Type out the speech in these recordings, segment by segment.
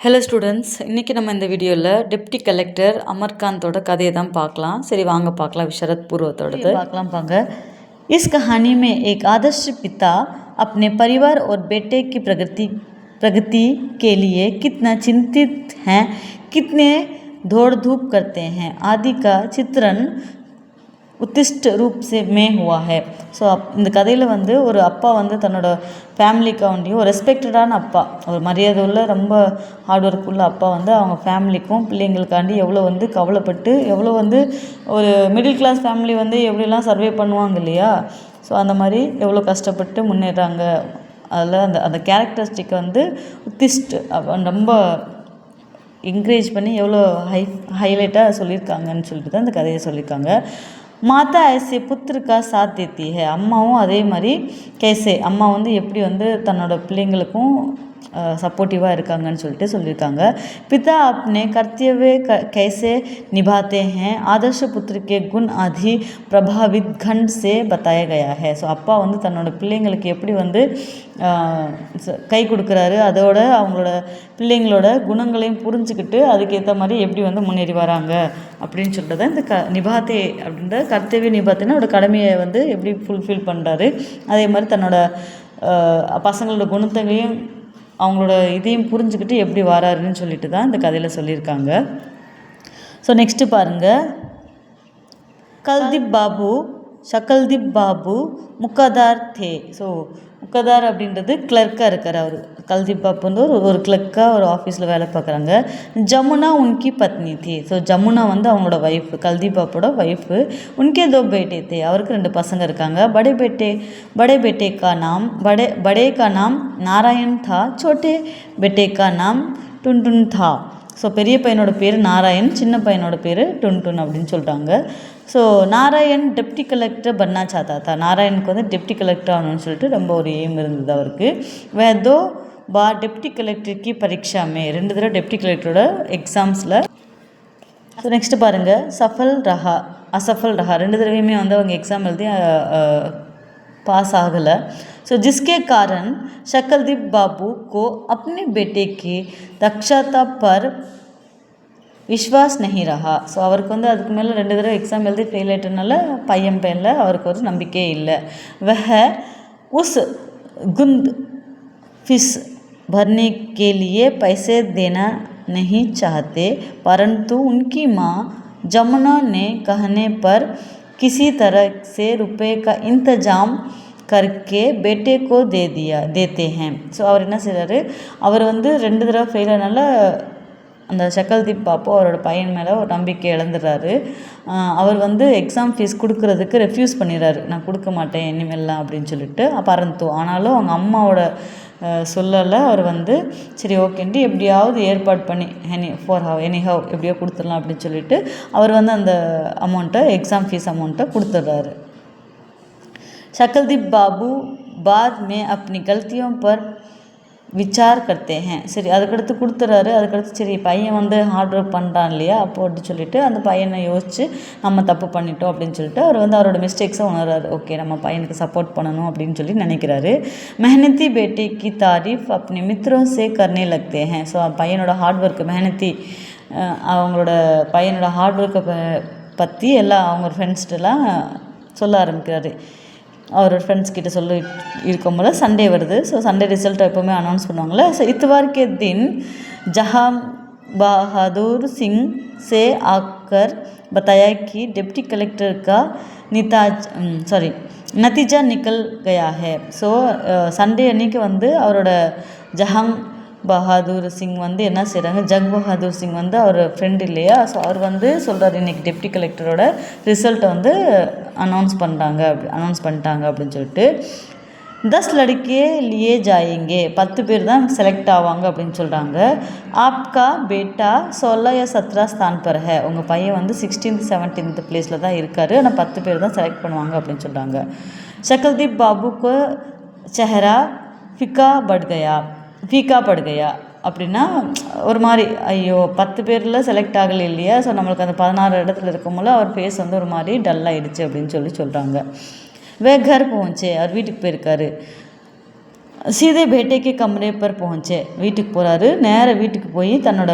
Hello students இன்றைக்கி நம்ம இந்த வீடியோவில் டெப்டி கலெக்டர் அமர்காந்தோட கதையை தான் பார்க்கலாம் சரி வாங்க பார்க்கலாம் விசரத் பூர்வத்தோடது பார்க்கலாம் பாங்க इस कहानी में एक आदर्श पिता अपने परिवार और बेटे की प्रगति प्रगति के लिए कितना चिंतित हैं कितने दौड़ धूप करते हैं आदि का चित्रण உத்திஷ்ட ரூப் சேமே ஹுவா ஹே. ஸோ அப் இந்த கதையில் வந்து ஒரு அப்பா வந்து தன்னோட ஃபேமிலிக்காண்டியும் ஒரு ரெஸ்பெக்டடான அப்பா ஒரு மரியாதை உள்ள ரொம்ப ஹார்ட் ஒர்க் உள்ள அப்பா வந்து அவங்க ஃபேமிலிக்கும் பிள்ளைங்களுக்காண்டி எவ்வளோ வந்து கவலைப்பட்டு எவ்வளோ வந்து ஒரு மிடில் கிளாஸ் ஃபேமிலி வந்து எப்படிலாம் சர்வே பண்ணுவாங்க இல்லையா? ஸோ அந்த மாதிரி எவ்வளோ கஷ்டப்பட்டு முன்னேறாங்க. அதில் அந்த அந்த கேரக்டரிஸ்டிக் வந்து உத்திஷ்ட் ரொம்ப என்கரேஜ் பண்ணி எவ்வளோ ஹை ஹைலைட்டாக சொல்லியிருக்காங்கன்னு சொல்லிட்டு தான் அந்த கதையை சொல்லியிருக்காங்க. மாதா ஐசே புத்திருக்கா சாத் தேத்தி அம்மாவும் அதே மாதிரி கேசே அம்மா வந்து எப்படி வந்து தன்னோட பிள்ளைங்களுக்கும் सपोर्टिवा இருக்காங்கன்னு சொல்லிட்டு சொல்லியிருக்காங்க पिता अपने कर्तव्य कैसे निभाते हैं आदर्श पुत्र के गुण आदि प्रभावित खंड से बताया गया है ஸோ அப்பா வந்து தன்னோட பிள்ளைங்களுக்கு எப்படி வந்து கை கொடுக்குறாரு அதோட அவங்களோட பிள்ளைங்களோட குணங்களையும் புரிஞ்சுக்கிட்டு அதுக்கேற்ற மாதிரி எப்படி வந்து முன்னேறி வராங்க அப்படின்னு சொல்லிட்டு தான் இந்த க நிபாத்தே அப்படின்ற கர்த்தவிய நிபாத்தேன்னா அவரோட கடமையை வந்து எப்படி ஃபுல்ஃபில் பண்ணுறாரு அதே மாதிரி தன்னோட பசங்களோட குணத்தையும் அவங்களோட இதையும் புரிஞ்சுக்கிட்டு எப்படி வராருன்னு சொல்லிட்டு தான் இந்த கதையில் சொல்லியிருக்காங்க. ஸோ நெக்ஸ்ட்டு பாருங்கள் கல்தீப் பாபு ஷக்கல்தீப் பாபு முக்கதார் தே. ஸோ முக்கதார் அப்படின்றது கிளர்க்காக இருக்கார் அவர். கல்தீப் பாபு வந்து ஒரு ஒரு கிளர்க்காக ஒரு ஆஃபீஸில் வேலை பார்க்குறாங்க. ஜமுனா உன்கி பத்னி தே. ஸோ ஜமுனா வந்து அவங்களோட ஒய்ஃபு கல்தீப் பாப்போட ஒய்ஃபு உன்கே தோ பேட்டே தே. அவருக்கு ரெண்டு பசங்க இருக்காங்க. படே பேட்டே படே பேட்டே கா நாம் படே படே கா நாம் நாராயண் தா சோட்டே பேட்டே கா நாம் டுன் டுன் தா. ஸோ பெரிய பையனோட பேர் நாராயண் சின்ன பையனோட பேர் டுன் டுன் அப்படின்னு சொல்கிறாங்க ஸோ நாராயண் டெப்டி கலெக்டர் பண்ணா சாத்தா தா நாராயணுக்கு வந்து டெப்டி கலெக்டர் ஆகணும்னு சொல்லிட்டு ரொம்ப ஒரு எய்ம் இருந்தது அவருக்கு வேதோ பா டெப்டி கலெக்டருக்கு பரீட்சாமே ரெண்டு தடவை டெப்டி கலெக்டரோட எக்ஸாம்ஸில் ஸோ நெக்ஸ்ட்டு பாருங்கள் சஃபல் ரஹா அசஃபல் ரஹா ரெண்டு தடவையுமே வந்து அவங்க எக்ஸாம் எழுதி पास आगला सो so, जिसके कारण शक्लदीप बाबू को अपने बेटे की दक्षता पर விஸ்வாஸ் நஹி ரஹா ஸோ அவருக்கு வந்து அதுக்கு மேலே ரெண்டு தடவை எக்ஸாம் எழுதி ஃபெயில் ஆகிட்டனால பையன் பையனில் அவருக்கு ஒரு நம்பிக்கையே இல்லை वह उस गुंद फीस भरने के लिए पैसे देना नहीं चाहते परंतु उनकी माँ जमुना ने कहने पर किसी तरह से रुपए का इंतज़ाम करके बेटे को दे दिया देते हैं ஸோ அவர் என்ன செய்கிறாரு அவர் வந்து ரெண்டு தடவை ஃபெயில் ஆனால அந்த சக்கல்தீப் பாப்பு அவரோட பையன் மேலே ஒரு நம்பிக்கை இழந்துடுறாரு அவர் வந்து எக்ஸாம் ஃபீஸ் கொடுக்கறதுக்கு ரெஃப்யூஸ் பண்ணிடுறாரு நான் கொடுக்க மாட்டேன் இனிமேல்லாம் அப்படின்னு சொல்லிட்டு பரந்தோ ஆனாலும் அவங்க அம்மாவோட சொல்லலை அவர் வந்து சரி ஓகேன்ட்டு எப்படியாவது ஏற்பாடு பண்ணி any for how anyhow எப்படியோ கொடுத்துடலாம் அப்படின்னு சொல்லிட்டு அவர் வந்து அந்த அமௌண்ட்டை எக்ஸாம் ஃபீஸ் அமௌண்ட்டை கொடுத்துட்றாரு शकलदीप बाबू बाद में अपनी गलतियों पर விசார் கர்த்தே ஹேன் சரி அதுக்கடுத்து கொடுத்துறாரு. அதுக்கடுத்து சரி பையன் வந்து ஹார்ட் ஒர்க் பண்ணுறான் இல்லையா? அப்போ அப்படின்னு சொல்லிட்டு அந்த பையனை யோசித்து நம்ம தப்பு பண்ணிட்டோம் அப்படின்னு சொல்லிட்டு அவர் வந்து அவரோட மிஸ்டேக்ஸை உணர்றாரு. ஓகே நம்ம பையனுக்கு சப்போர்ட் பண்ணணும் அப்படின்னு சொல்லி நினைக்கிறாரு. மெஹனத்தி பேட்டிக்கு தாரீஃப் அப்படி மித்ரோ சே கர்னே லக்தே ஹேன் ஸோ பையனோட ஹார்ட் ஒர்க் மெஹனத்தி அவங்களோட பையனோட ஹார்ட் ஒர்க்கை பற்றி எல்லாம் அவங்க ஃப்ரெண்ட்ஸ்டெல்லாம் சொல்ல ஆரம்பிக்கிறாரு. அவரோட ஃப்ரெண்ட்ஸ் கிட்ட சொல்லி இருக்கும்போது சண்டே வருது ஸோ சண்டே ரிசல்ட் எப்போவுமே அனௌன்ஸ் பண்ணுவாங்கள்ல ஸோ இத்துவார் के दिन जहां बहादुर सिंह से आकर बताया कि डिप्टी कलेक्टर का निताज சாரி நத்திஜா நிக்கல் கயா ஹே ஸோ சண்டே அன்னைக்கு வந்து அவரோட ஜஹாங் பகாதூர் சிங் வந்து என்ன செய்கிறாங்க ஜக் பஹாதூர் சிங் வந்து அவர் ஃப்ரெண்ட் இல்லையா? ஸோ அவர் வந்து சொல்கிறார் இன்றைக்கி டெப்டி கலெக்டரோட ரிசல்ட்டை வந்து அனௌன்ஸ் பண்ணுறாங்க அப்படி அனௌன்ஸ் பண்ணிட்டாங்க அப்படின்னு சொல்லிட்டு. தஸ் லடுக்கே லியே ஜாயிங்கே பத்து பேர் தான் செலக்ட் ஆவாங்க அப்படின்னு சொல்கிறாங்க ஆப்கா பேட்டா சோலா சத்ரா ஸ்தான் பர் உங்கள் பையன் வந்து சிக்ஸ்டீன்த் செவன்டீன்த் ப்ளேஸில் தான் இருக்கார். ஆனால் பத்து பேர் தான் செலக்ட் பண்ணுவாங்க அப்படின்னு சொல்கிறாங்க ஷக்கல்தீப் பாபுக்கு செஹரா ஃபிக்கா பட்கயா? வீக்காக படுகையா அப்படின்னா ஒரு மாதிரி ஐயோ பத்து பேரில் செலக்ட் ஆகலை இல்லையா? ஸோ நம்மளுக்கு அந்த பதினாறு இடத்துல இருக்கும்போது அவர் ஃபேஸ் வந்து ஒரு மாதிரி டல்லாகிடுச்சு அப்படின்னு சொல்லி சொல்கிறாங்க वे घर அவர் வீட்டுக்கு போயிருக்காரு. சீதே பேட்டைக்கு கமரே பர் பहुँचे வீட்டுக்கு போகிறாரு நேர வீட்டுக்கு போய் தன்னோட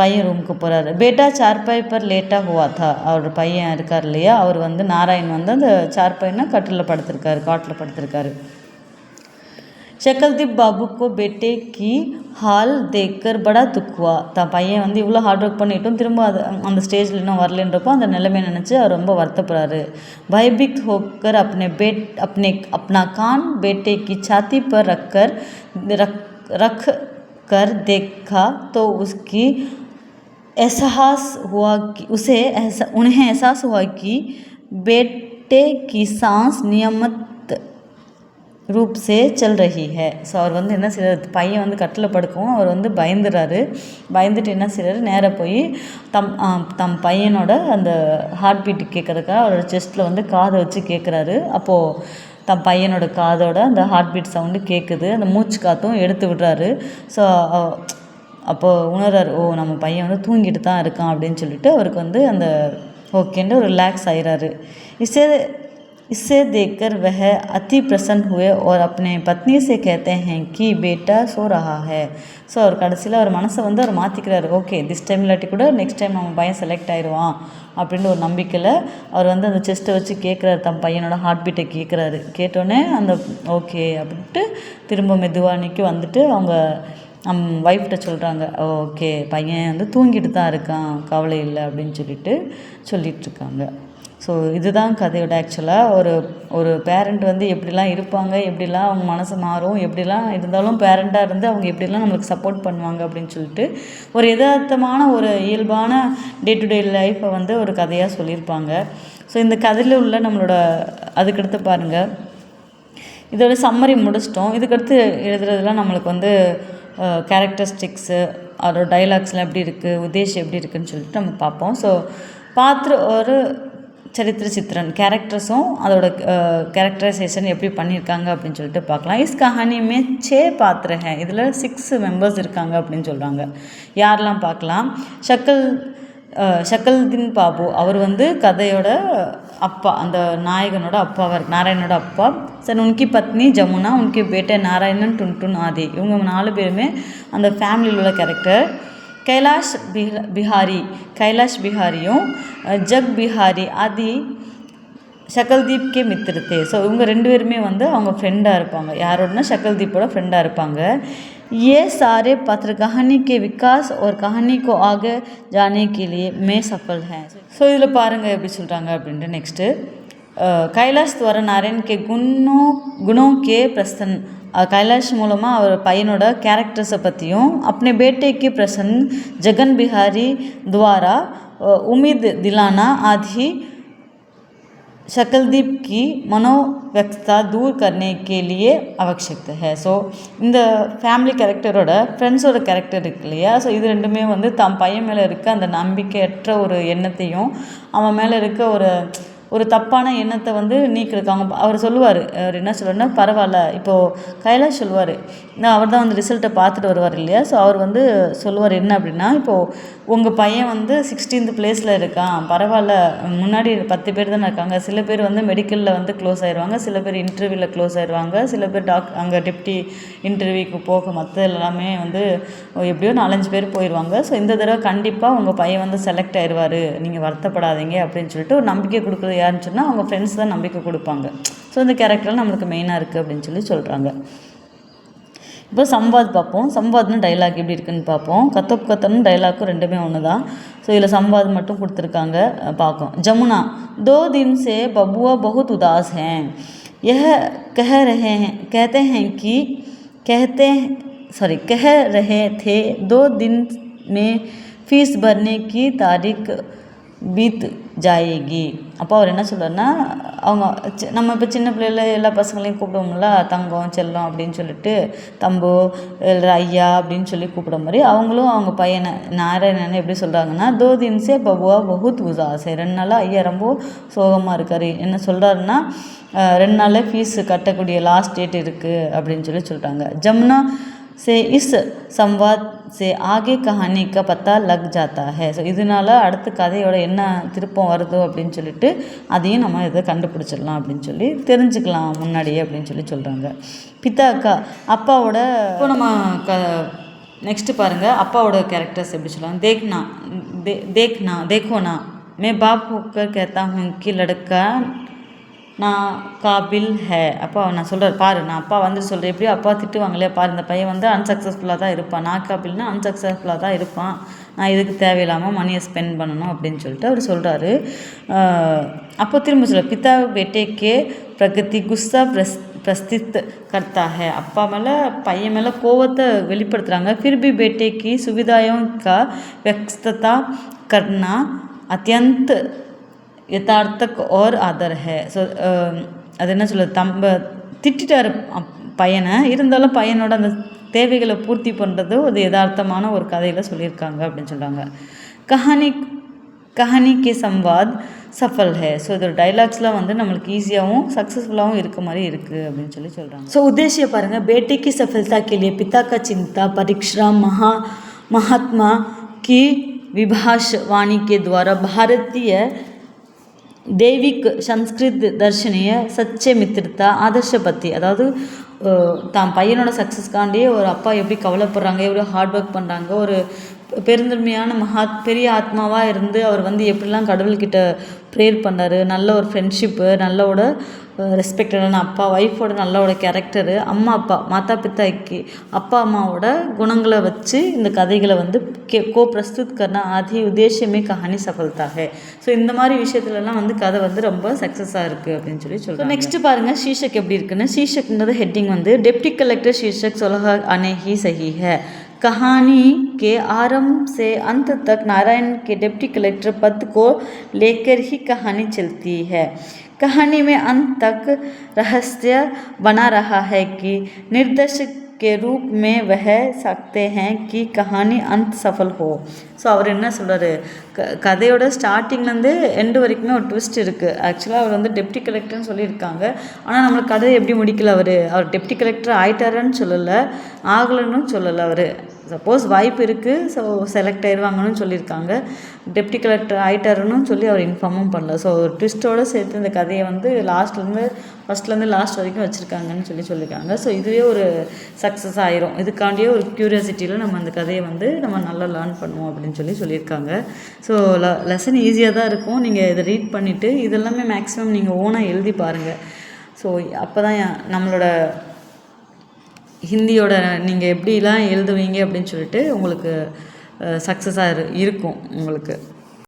பையன் ரூமுக்கு போகிறாரு பேட்டா சார்பாய் பர் லேட்டாக ஹுவா அவர் பையன் இருக்கார் இல்லையா? அவர் வந்து நாராயண் வந்து அந்த சார்பாய்னா கட்டில் படுத்திருக்காரு காட்டில் படுத்திருக்காரு. शकलदीप बाबू को बेटे की हाल देखकर बड़ा दुख हुआ தான் பையன் வந்து இவ்வளோ ஹார்ட் ஒர்க் பண்ணிட்டும் திரும்ப அது அந்த ஸ்டேஜில் இன்னும் வரலன்றப்போ அந்த நிலைமையை நினச்சி அவர் ரொம்ப வருத்தப்படுறாரு भयभीत होकर अपने बेट अपने अपना कान बेटे की छाती पर रखकर रख रख कर देखा तो उसकी एहसास हुआ कि उसे ऐसा उन्हें एहसास हुआ कि बेटे की सांस नियमित ரூப் சே ரஹி ஹே. ஸோ அவர் வந்து என்ன செய்கிறார் பையன் வந்து கட்டில் படுக்கவும் அவர் வந்து பயந்துடுறாரு பயந்துட்டு என்ன செய்கிறாரு நேராக போய் தம் தம் பையனோட அந்த ஹார்ட் பீட் கேட்கறதுக்காக அவரோட செஸ்ட்டில் வந்து காதை வச்சு கேட்குறாரு அப்போது தம் பையனோட காதோட அந்த ஹார்ட் பீட் சவுண்டு கேட்குது அந்த மூச்சு காற்றும் எடுத்து விடுறாரு. ஸோ அப்போது உணர்றாரு ஓ நம்ம பையன் வந்து தூங்கிட்டு தான் இருக்கான் அப்படின்னு சொல்லிட்டு அவருக்கு வந்து அந்த ஓகேன்ட்டு ஒரு ரிலாக்ஸ் ஆகிறாரு இசே इसे देखकर वह अति प्रसन्न हुए और अपने पत्नी से कहते हैं कि बेटा सो रहा है ஸோ அவர் கடைசியில் அவர் மனசை வந்து அவர் மாற்றிக்கிறாரு ஓகே திஸ் டைம் இல்லாட்டி கூட நெக்ஸ்ட் டைம் நம்ம பையன் செலக்ட் ஆயிடுவான் அப்படின்ற ஒரு நம்பிக்கையில் அவர் வந்து அந்த செஸ்ட்டை வச்சு கேட்குறாரு தம் பையனோட ஹார்ட் பீட்டை கேட்குறாரு கேட்டோடனே அந்த ஓகே அப்படின்ட்டு திரும்ப மெதுவாக நிற்க வந்துட்டு அவங்க நம் ஒய்ஃப்கிட்ட சொல்கிறாங்க ஓகே பையன் வந்து தூங்கிட்டு தான் இருக்கான் கவலை இல்லை அப்படின்னு சொல்லிட்டு சொல்லிட்டு இருக்காங்க ஸோ இதுதான் கதையோட ஆக்சுவலாக ஒரு ஒரு பேரண்ட் வந்து எப்படிலாம் இருப்பாங்க எப்படிலாம் அவங்க மனசு மாறும் எப்படிலாம் இருந்தாலும் பேரண்ட்டாக இருந்து அவங்க எப்படிலாம் நம்மளுக்கு சப்போர்ட் பண்ணுவாங்க அப்படின்னு சொல்லிட்டு ஒரு யதார்த்தமான ஒரு இயல்பான டே டு டே லைஃப்பை வந்து ஒரு கதையாக சொல்லியிருப்பாங்க. ஸோ இந்த கதையில் உள்ள நம்மளோட அதுக்கடுத்து பாருங்கள் இதோட சம்மரி முடிச்சிட்டோம். இதுக்கடுத்து எழுதுறதுலாம் நம்மளுக்கு வந்து கேரக்டரிஸ்டிக்ஸு அதோட டைலாக்ஸ்லாம் எப்படி இருக்குது உதேஷ் எப்படி இருக்குதுன்னு சொல்லிட்டு நம்ம பார்ப்போம். ஸோ பாத்திர ஒரு சரித்திர சித்திரன். கேரக்டர்ஸும் அதோட கேரக்டரைசேஷன் எப்படி பண்ணியிருக்காங்க அப்படின்னு சொல்லிட்டு பார்க்கலாம். இஸ் கஹானியுமே சே பாத்திர ஹே இதில் சிக்ஸ் மெம்பர்ஸ் இருக்காங்க அப்படின்னு சொல்கிறாங்க யாரெல்லாம் பார்க்கலாம்? ஷக்கல் அஹ், ஷக்கல்தீன் பாபு அவர் வந்து கதையோட அப்பா அந்த நாயகனோட அப்பாவார் நாராயணோட அப்பா. சரி உனக்கு பத்னி ஜமுனா உனக்கு பேட்டை நாராயணன் டுன் டுன் ஆதி. இவங்க நாலு பேருமே அந்த ஃபேமிலியில் உள்ள கேரக்டர் கைலாஷ் பிஹ பிஹாரி கைலாஷ் பிஹாரியும் அஹ், ஜக் பிஹாரி ஆதி ஷக்கல்தீப் கே மித்திரு தே ஸோ இவங்க ரெண்டு பேருமே வந்து அவங்க ஃப்ரெண்டாக இருப்பாங்க யாரோடனா ஷக்கல்தீப்போட ஃப்ரெண்டாக இருப்பாங்க ये सारे पत्र कहानी के विकास और कहानी को आगे जाने के लिए मैं सफल हैं ஸோ இதில் பாருங்கள் எப்படி சொல்கிறாங்க அப்படின்ட்டு நெக்ஸ்ட்டு கைலாஷ் துவர நாராயண் கே குணோ குணோ கே பிரசன் அஹ், கைலாஷ் மூலமாக அவர் பையனோட கேரக்டர்ஸை பற்றியும் अपने बेटे के प्रसन्न जगन बिहारी द्वारा अ, उम्मीद दिलाना आदि शकलदीप की मनोव्यक्तता दूर करने के लिए आवश्यक है ஸோ இந்த ஃபேமிலி கேரக்டரோட ஃப்ரெண்ட்ஸோட கேரக்டர் இருக்கு இல்லையா ஸோ இது ரெண்டுமே வந்து தம் பையன் மேலே இருக்க அந்த நம்பிக்கையற்ற ஒரு எண்ணத்தையும் அவன் மேலே இருக்க ஒரு ஒரு தப்பான எண்ணத்தை வந்து நீக்கிறதுக்கு அவங்க அவர் சொல்லுவார் அவர் என்ன சொல்லுவார்னா பரவாயில்ல இப்போது கைலாஷ் சொல்லுவார் நான் அவர் தான் வந்து ரிசல்ட்டை பார்த்துட்டு வருவார் இல்லையா? ஸோ அவர் வந்து சொல்லுவார் என்ன அப்படின்னா இப்போது உங்கள் பையன் வந்து சிக்ஸ்டீன்த் பிளேஸில் இருக்கான் பரவாயில்ல முன்னாடி பத்து பேர் தானே இருக்காங்க சில பேர் வந்து மெடிக்கலில் வந்து க்ளோஸ் ஆயிடுவாங்க சில பேர் இன்டர்வியூவில் க்ளோஸ் ஆயிடுவாங்க சில பேர் டாக் அங்கே டிப்டி இன்டர்வியூக்கு போக மற்ற எல்லாமே வந்து எப்படியோ நாலஞ்சு பேர் போயிடுவாங்க ஸோ இந்த தடவை கண்டிப்பாக உங்கள் பையன் வந்து செலக்ட் ஆயிடுவார் நீங்கள் வருத்தப்படாதீங்க அப்படின்னு சொல்லிட்டு ஒரு நம்பிக்கை கொடுக்குறது யாருன்னு சொன்னால் அவங்க ஃப்ரெண்ட்ஸ் தான் நம்பிக்கை கொடுப்பாங்க ஸோ இந்த கேரக்டர் நம்மளுக்கு மெயினாக இருக்குது அப்படின்னு சொல்லி சொல்கிறாங்க இப்போ சம்வாத் பார்ப்போம் சம்வாத்னு டைலாக் எப்படி இருக்குன்னு பார்ப்போம் கத்தப் கத்தனும் டைலாக்கும் ரெண்டுமே ஒன்று தான் ஸோ இதில் சம்வாத் மட்டும் கொடுத்துருக்காங்க அஹ் பார்ப்போம் ஜமுனா दो दिन से बबुआ बहुत उदास हैं यह कह रहे हैं कहते हैं कि कहते सॉरी कह रहे थे दो दिन में फीस भरने की तारीख பீத் ஜாயேகி. அப்போ அவர் என்ன சொல்லுவார்னா அவங்க சி- நம்ம இப்போ சின்ன பிள்ளைல எல்லா பசங்களையும் கூப்பிடுவோம்ல தங்கம் செல்லம் அப்படின்னு சொல்லிட்டு தம்பு இல்லை ஐயா அப்படின்னு சொல்லி கூப்பிட மாதிரி அவங்களும் அவங்க பையனை நாராயணன் எப்படி சொல்கிறாங்கன்னா தோ தின்சே பபுவா பகுத் உசாசை. ரெண்டு நாளாக ஐயா ரொம்ப சோகமாக இருக்கார். என்ன சொல்கிறாருன்னா ரெண்டு நாளில் ஃபீஸு கட்டக்கூடிய லாஸ்ட் டேட் இருக்குது அப்படின்னு சொல்லி சொல்கிறாங்க ஜம்னா சே இஸ் சம்வாத் சே ஆகே கஹானி க பத்தா லக் ஜாத்தா ஹே ஸோ இதனால் அடுத்த கதையோட என்ன திருப்பம் வருதோ அப்படின்னு சொல்லிட்டு அதையும் நம்ம இதை கண்டுபிடிச்சிடலாம் அப்படின்னு சொல்லி தெரிஞ்சுக்கலாம் முன்னாடியே அப்படின்னு சொல்லி சொல்கிறாங்க பித்தா அக்கா அப்பாவோட இப்போ நம்ம க நெக்ஸ்ட்டு பாருங்கள் அப்பாவோட கேரக்டர்ஸ் எப்படி சொல்லலாம்? தேக்னா தே தேக்னா தேக்கோனா மே பாப் கேத்தா ஹூ கி லடக்கா நான் காபில் ஹே. அப்பா நான் சொல்கிறார் பாரு நான் அப்பா வந்து சொல்கிறேன் எப்படியோ அப்பா திட்டுவாங்களே பாரு இந்த பையன் வந்து அன்சக்ஸஸ்ஃபுல்லாக தான் இருப்பான். நான் காபில்னா அன்சக்ஸஸ்ஃபுல்லாக தான் இருப்பான். நான் இதுக்கு தேவையில்லாமல் மணியை ஸ்பெண்ட் பண்ணணும் அப்படின்னு சொல்லிட்டு அவர் சொல்கிறாரு அப்போ திரும்ப சொல்ல பிதா பேட்டேக்கே பிரகதி குஸ்தா பிரஸ் பிரஸ்தித் கர்த்தா ஹே. அப்பா மேலே பையன் மேலே கோவத்தை வெளிப்படுத்துகிறாங்க ஃபிர்பி பேட்டேக்கு சுவிதாயம் கா வெக்ஸ்தா கர்னா அத்தியந்த் யதார்த்தக் ஓர் அதர் ஹே. ஸோ um, அது என்ன சொல்ல தம்ப திட்டார் பையனை. இருந்தாலும் பையனோட அந்த தேவைகளை பூர்த்தி பண்ணுறது ஒரு யதார்த்தமான ஒரு கதையில் சொல்லியிருக்காங்க அப்படின்னு சொல்கிறாங்க கஹானி கஹானி கே சம்வாத் சஃபல் ஹே. ஸோ இதோட டைலாக்ஸ்லாம் வந்து நம்மளுக்கு ஈஸியாகவும் சக்ஸஸ்ஃபுல்லாகவும் இருக்க மாதிரி இருக்குது அப்படின்னு சொல்லி சொல்கிறாங்க ஸோ உத்தேசிய பாருங்கள் பேட்டிக்கு சஃபல்தா கேலியே பித்தாக்கா சிந்தா பரிக்ஷராம் மகா மகாத்மா கி விபாஷ் வாணி கே துவாரா பாரதிய தேவிக் சம்ஸ்கிருத் தர்ஷினிய சச்சே மித்திரத்தா ஆதர்ஷ பத்தி அதாவது தான் பையனோட சக்ஸஸ்க்காண்டியே ஒரு அப்பா எப்படி கவலைப்படுறாங்க எப்படி ஹார்ட் ஒர்க் பண்ணுறாங்க ஒரு பெருந்தன்மையான மகா பெரிய ஆத்மாவாக இருந்து அவர் வந்து எப்படிலாம் கடவுள்கிட்ட ப்ரேயர் பண்ணார் நல்ல ஒரு ஃப்ரெண்ட்ஷிப்பு நல்ல ரெஸ்பெக்டடான அப்பா ஒய்ஃபோட நல்லோட கேரக்டரு அம்மா அப்பா மாதா பித்தாய்க்கு அப்பா அம்மாவோட குணங்களை வச்சு இந்த கதைகளை வந்து கே கோ பிரஸ்துத் கர்னா ஆதி உத்தேசியமே கஹானி சஃபல்தா ஹே ஸோ இந்த மாதிரி விஷயத்துலலாம் வந்து கதை வந்து ரொம்ப சக்ஸஸாக இருக்குது அப்படின்னு சொல்லி சொல்கிறேன் நெக்ஸ்ட் பாருங்கள் ஷீஷக் எப்படி இருக்குன்னு ஷீஷக்ன்றது ஹெட்டிங் வந்து டெப்டி கலெக்டர் ஷீஷக் சொலஹ அனேஹி சஹி है कहानी के आरंभ से अंत तक नारायण के डिप्टी कलेक्टर पद को लेकर ही कहानी चलती है कहानी में अंत तक रहस्य बना रहा है कि निर्देशक के रूप में वह सकते हैं कि कहानी अंत सफल हो ஸோ அவர் என்ன சொல்கிறாரு க கதையோட ஸ்டார்டிங்லேருந்து எண்டு வரைக்குமே ஒரு ட்விஸ்ட் இருக்குது ஆக்சுவலாக அவர் வந்து டெப்டி கலெக்டர்னு சொல்லியிருக்காங்க ஆனால் நம்மளுக்கு கதை எப்படி முடிக்கல அவர் அவர் டெப்டி கலெக்டர் ஆயிட்டாருன்னு சொல்லலை ஆகலைன்னு சொல்லலை அவர் சப்போஸ் வாய்ப்பு இருக்குது ஸோ செலக்ட் ஆயிடுவாங்கன்னு சொல்லியிருக்காங்க. டெப்டி கலெக்டர் ஆகிட்டாருன்னு சொல்லி அவர் இன்ஃபார்மும் பண்ணல. ஸோ ஒரு ட்விஸ்ட்டோடு சேர்த்து இந்த கதையை வந்து லாஸ்ட்லேருந்து ஃபஸ்ட்லேருந்து லாஸ்ட் வரைக்கும் வச்சுருக்காங்கன்னு சொல்லி சொல்லியிருக்காங்க. ஸோ இதுவே ஒரு சக்ஸஸ் ஆயிரும். இதுக்காண்டியே ஒரு க்யூரியாசிட்டியில் நம்ம அந்த கதையை வந்து நம்ம நல்லா லேர்ன் பண்ணுவோம் அப்படின்னு சொல்லி சொல்லியிருக்காங்க. ஸோ ல லெசன் ஈஸியாக தான் இருக்கும். நீங்கள் இதை ரீட் பண்ணிவிட்டு இதெல்லாமே மேக்ஸிமம் நீங்கள் ஓனாக எழுதி பாருங்கள் ஸோ அப்போ தான் நம்மளோட ஹிந்தியோட நீங்கள் எப்படிலாம் எழுதுவீங்க அப்படின்னு சொல்லிட்டு உங்களுக்கு சக்ஸஸாக இருக்கும் உங்களுக்கு.